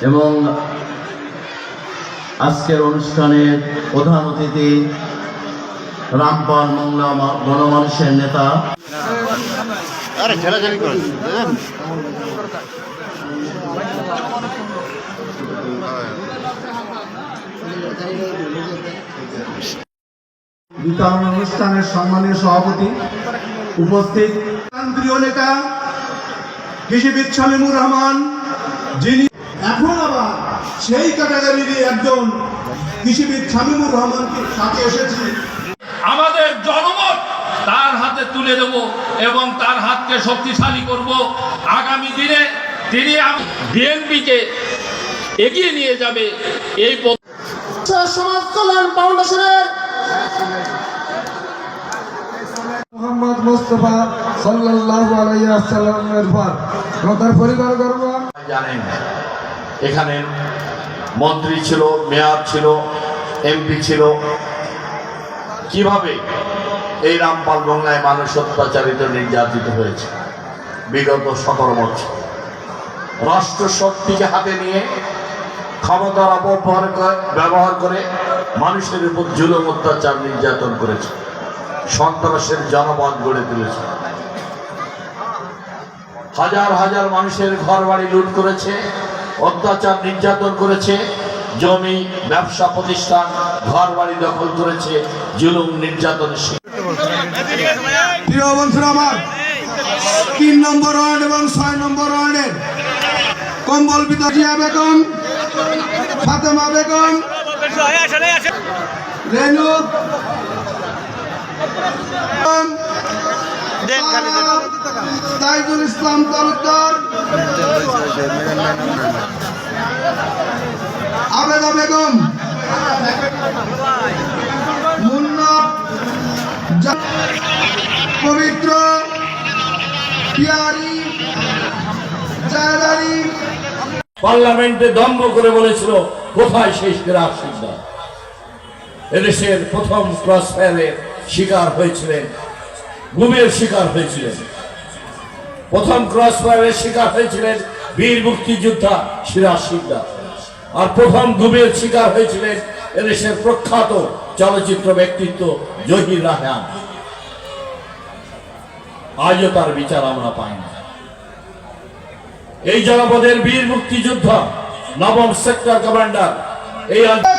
এবং আজকের অনুষ্ঠানের প্রধান অতিথি রামপাল মংলা গণমানুষের নেতা? বিতরণ অনুষ্ঠানের সম্মানীয় সভাপতি উপস্থিত প্রিয় নেতা কৃষিবিদ শামীমুর রহমান যিনি এখন আবার সেই ক্যাটাগরিরই একজন কৃষিবিদ শামীমুর রহমানকে সাথে এসেছি। আমাদের জনমত তার হাতে তুলে দেব এবং তার হাতকে শক্তিশালী করব। আগামী দিনে তিনি বিএনপিকে এগিয়ে নিয়ে যাবে এই সমাজ কল্যাণ ফাউন্ডেশনের মোহাম্মদ মোস্তফা সাল্লাল্লাহু আলাইহি ওয়াসাল্লামের পর। তার পরিবার গর্ব জানেন এখানে মন্ত্রী ছিল, মেয়র ছিল, এমপি ছিল। কীভাবে এই রামপাল বাংলায় মানুষ অত্যাচারিত, নির্যাতিত হয়েছে? বিগত সতেরো বছর। রাষ্ট্র শক্তিকে হাতে নিয়ে ক্ষমতার অপব্যবহার ব্যবহার করে মানুষের উপর জুলুম, অত্যাচার, নির্যাতন করেছে। সন্ত্রাসের জনপদ গড়ে তুলেছে। হাজার হাজার মানুষের ঘর বাড়ি লুট করেছে। অত্যাচার নির্যাতন করেছে, জমি, ব্যবসা প্রতিষ্ঠান ঘর বাড়ি দখল করেছে, জুলুম নির্যাতন প্রিয় বন্ধুরা আমার, তিন নম্বর ওয়ার্ড এবং ছয় নম্বর ওয়ার্ডের কম্বল পিতা জিয়া বেগম, ফাতেমা বেগম, রেনু তাইজুল ইসলাম তালুকদার। আবেদা বেগম। মুন্না পবিত্র পিয়ারি জায়দারি। পার্লামেন্টে দম্ভ করে বলেছিল কোথায় শেষ গ্রাফ এদেশের প্রথম ক্রস ফায়ারের শিকার হয়েছিলেন গুমের শিকার হয়েছিলেন। প্রথম ক্রস ফায়ারের শিকার হয়েছিলেন বীর মুক্তিযোদ্ধা সিরাজ সিকদার আর প্রথম গুমের শিকার হয়েছিলেন এদেশের প্রখ্যাত চলচ্চিত্র ব্যক্তিত্ব জহির রাহান আজও তার বিচার আমরা পাই না। এই জনপদের বীর মুক্তিযোদ্ধা নবম সেক্টর কমান্ডার এই অঞ্চল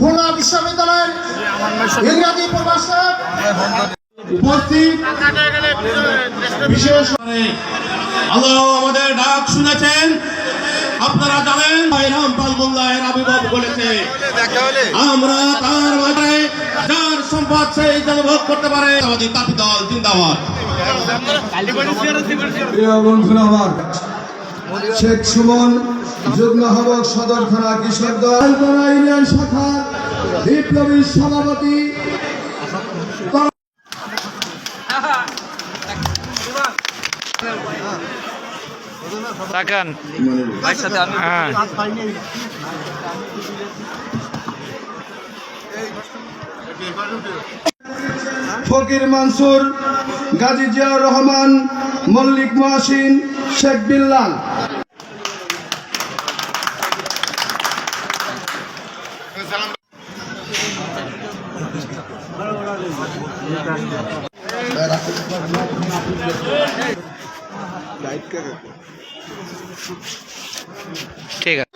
খুলনা বিশ্ববিদ্যালয়ের ইংরাজি প্রভাষক উপস্থিত। বিশেষ আল্লাহ আমাদের ডাক শুনেছেন। আপনারা জানেন ভাই রামপাল মোল্লাহের আবির্ভাব বলেছে আমরা তার মাঝে যার সম্পদ সেই ভোগ করতে পারে। আমাদের তাপি দল জিন্দাবাদ। প্রিয় বন্ধুরা আমার শেখ সুমন যুগ্ম আহ্বায়ক সদর থানা কিশোর দল ইউনিয়ন শাখা বিপ্লবী সভাপতি। তাকান। হ্যাঁ। ফকির মানসুর গাজী জিয়াউর রহমান মল্লিক মহাসিন শেখ বিল্লাল। ঠিক আছে।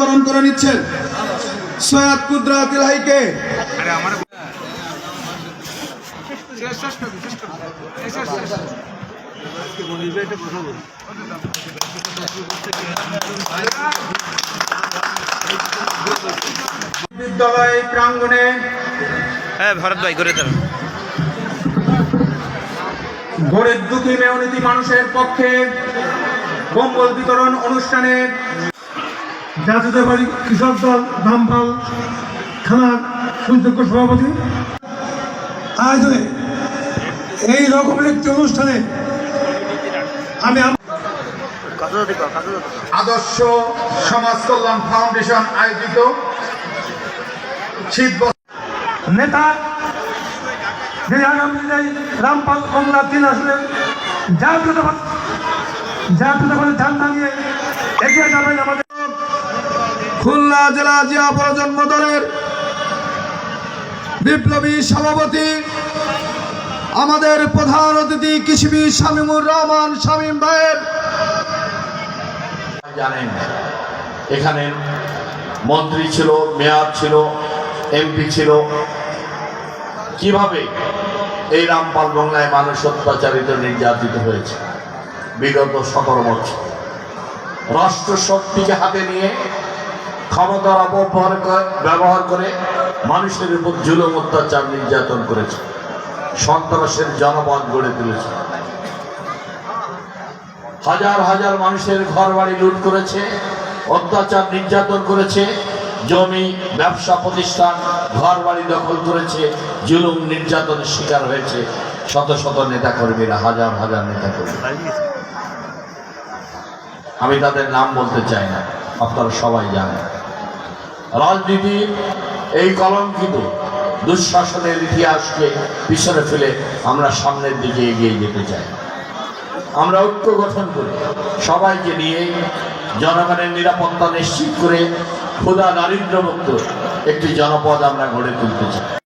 বরণ করে নিচ্ছেন সৈয়দ কুদরাত ইলাহিকে বিদ্যালয় প্রাঙ্গণে হ্যাঁ ভরত ভাই করে দেন গরিব দুঃখী মেয়নীতি মানুষের পক্ষে কম্বল বিতরণ অনুষ্ঠানে জাতীয়তাবাদী কৃষক দল রামপাল থানার সুযোগ্য সভাপতি। আয়োজনে এই রকমের একটি অনুষ্ঠানে আমি আদর্শ সমাজ কল্যাণ ফাউন্ডেশন আয়োজিত শীত নেতা যে আগামী রামপাল কমলা তিন আসলেন জাতীয়তাবাদ জাতীয়তাবাদের ঝান্ডা নিয়ে খুলনা জেলা জিয়া প্রজন্ম দলের বিপ্লবী সভাপতি, আমাদের প্রধান অতিথি কৃষিবিদ শামীমুর রহমান শামীম ভাইয়ের। জানেন, এখানে মন্ত্রী ছিল, মেয়র ছিল এমপি ছিল। কীভাবে এই রামপাল বাংলায় মানুষ অত্যাচারিত, নির্যাতিত হয়েছে? বিগত সতেরো বছর। রাষ্ট্র শক্তিকে হাতে নিয়ে ক্ষমতার অপব্যবহার ব্যবহার করে মানুষের উপর জুলুম, অত্যাচার, নির্যাতন করেছে। সন্ত্রাসের জনপদ গড়ে তুলেছে। হাজার হাজার মানুষের ঘর বাড়ি লুট করেছে, অত্যাচার, নির্যাতন করেছে। জমি, ব্যবসা প্রতিষ্ঠান ঘর বাড়ি দখল করেছে, জুলুম নির্যাতনের শিকার হয়েছে, শত শত নেতাকর্মীরা, হাজার হাজার নেতাকর্মী। আমি তাদের নাম বলতে চাই না, আপনারা সবাই জানেন। রাজনীতি এই কলঙ্কিত, দুঃশাসনের ইতিহাসকে পিছনে ফেলে আমরা সামনের দিকে এগিয়ে যেতে চাই। আমরা ঐক্য গঠন করি, সবাইকে নিয়ে জনগণের নিরাপত্তা নিশ্চিত করে ক্ষুধা দারিদ্রমুক্ত একটি জনপদ আমরা গড়ে তুলতে চাই।